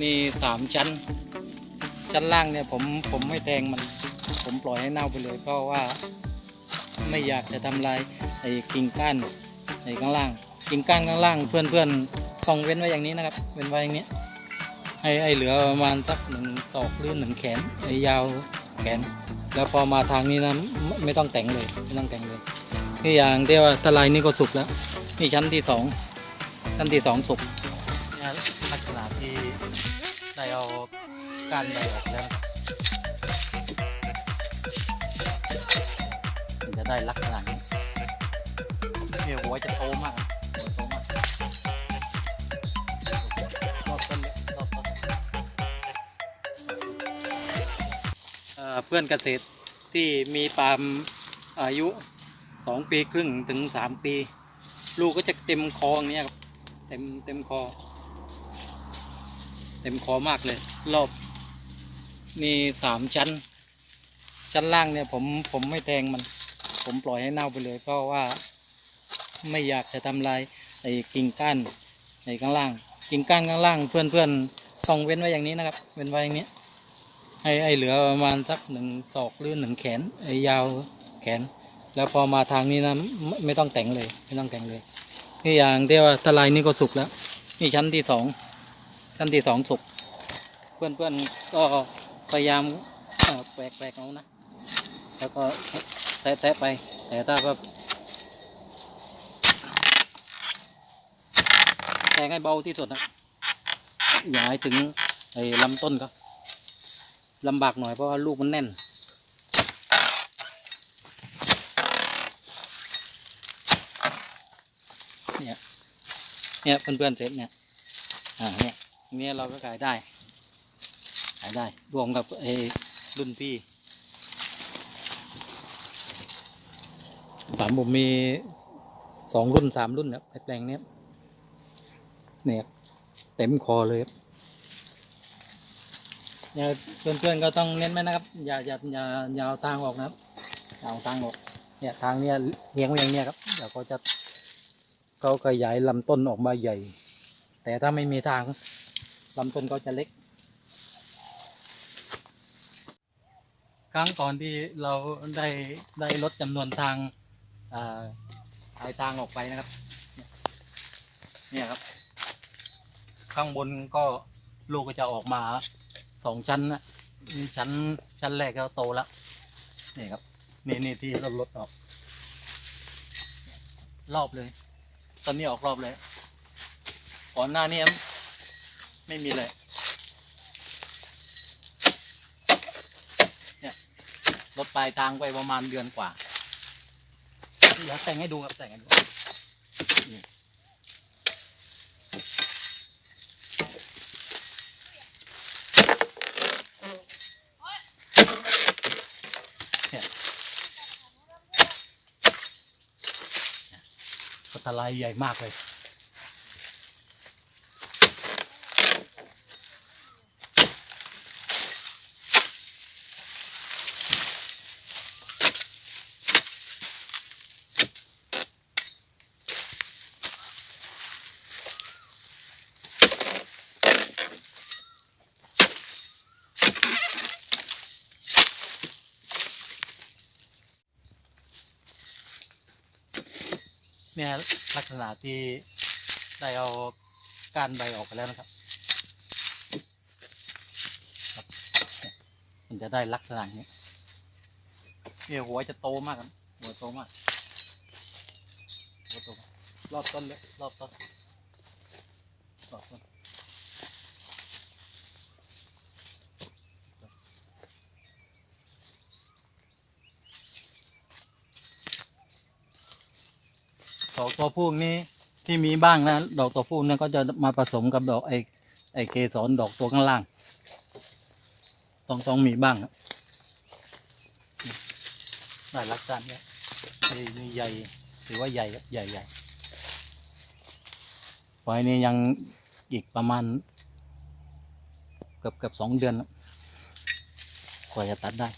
มีสามชั้น ชั้นล่างเนี่ยผมผมไม่แทงมัน ผมปล่อยให้เน่าไปเลยเพราะว่า ไม่อยากจะทำลายไอ้กิ่งก้านไอ้ข้างล่าง กิ่งก้านข้างล่างเพื่อนเพื่อนๆต้องเว้นไว้อย่างนี้นะครับ เว้นไว้อย่างนี้ให้ให้เหลือประมาณสักหนึ่งศอกหรือหนึ่งแขนไอ้ยาวแขน แล้วพอมาทางนี้นะไม่ต้องแต่งเลยไม่ต้องแต่งเลยนี่อย่างที่ว่าทลายนี่ก็สุกแล้วนี่ชั้นที่สองชั้นที่สองสุก นักษณะที่ได้เอาก้านใบออกแล้วจะได้ลักษณะนี้เนี่ยหัวจะโตมากหัวโตมากรอบต้นเลยรอบต้นเพื่อนเกษตรที่มีปาล์มอายุสองปีครึ่งถึงสามปี ลูกก็จะเต็มคออย่างเนี้ยครับ เต็มเต็มคอ เต็มคอมากเลย รอบมีสามชั้น ชั้นล่างเนี่ยผมผมไม่แทงมัน ผมปล่อยให้เน่าไปเลย เพราะว่าไม่อยากจะทำลายไอ้กิ่งก้านไอ้ข้างล่าง กิ่งก้านข้างล่างเพื่อนเพื่อนๆต้องเว้นไว้อย่างนี้นะครับ เว้นไว้อย่างนี้ให้ให้เหลือประมาณสักหนึ่งศอกหรือหนึ่งแขนไอ้ยาวแขน แล้วพอมาทางนี้นะไม่ไม่ต้องแต่งเลย ไม่ต้องแต่งเลยนี่อย่างที่ว่าทลายนี่ก็สุกแล้วนี่ชั้นที่สอง ชั้นที่สองสุกเพื่อนเพื่อนๆก็พยายามแปลกแปลกๆเอานะ แล้วก็แทะแทะไป แต่ถ้าแบบแทงให้เบาที่สุดนะอย่าให้ถึงไอ้ลำต้นก็ลำบากหน่อยเพราะว่าลูกมันแน่นเนี่ยเนี่ยเพื่อนๆเสร็จเนี่ยอ่าเนี่ย เนี่ยเราก็ขายได้ ขายได้ รวมกับไอ้รุ่นพี่ผมผมมีสองรุ่นสามรุ่นครับแปลงเนี้ยเนี่ยเต็มคอเลยครับเนี่ยเพื่อนๆก็ต้องเน้นไหมนะครับ อย่าอย่าอย่าอย่าเอาทางออกนะครับอย่าเอาทางออก เนี่ยทางเนี้ยเลี้ยงไว้อย่างเนี้ยครับเดี๋ยวเขาจะเขาขยายลำต้นออกมาใหญ่ แต่ถ้าไม่มีทาง ลำต้นก็จะเล็ก ครั้งก่อนที่เราได้ได้ลดจำนวนทางอ่าสายทางออกไปนะครับ เนี่ยครับ ข้างบนก็ลูกก็จะออกมาสองชั้นนะนี่ชั้นชั้นแรกก็โตแล้วนี่ครับ นี่นี่ที่เรถรถออก รอบเลย ตอนนี้ออกรอบเลยก่อนหน้านี้ ไม่มีเลยเนี่ยรถปลายทางไปประมาณเดือนกว่าเดี๋ยวแต่งให้ดูครับแต่งให้ดูนี่ก็ทลายใหญ่มากเลย เนี่ยลักษณะที่ได้เอาก้านใบออกไปแล้วนะครับ มันจะได้ลักษณะนี้เนี่ยหัวจะโตมากครับหัวโตมากหัวโตรอบต้นเลยรอบต้นรอบต้น ดอกตัวผู้นี้ที่มีบ้างนะ ดอกตัวผู้เนี่ยก็จะมาผสมกับดอกไอไอเกสรดอกตัวข้างล่าง ต้องต้องมีบ้างครับได้ลักษณะเนี้ยนี่นี่ใหญ่ถือว่าใหญ่ใหญ่ใหญ่ไว้นี่ยังอีกประมาณ เกือบเกือบสองเดือนกว่าจะตัดได้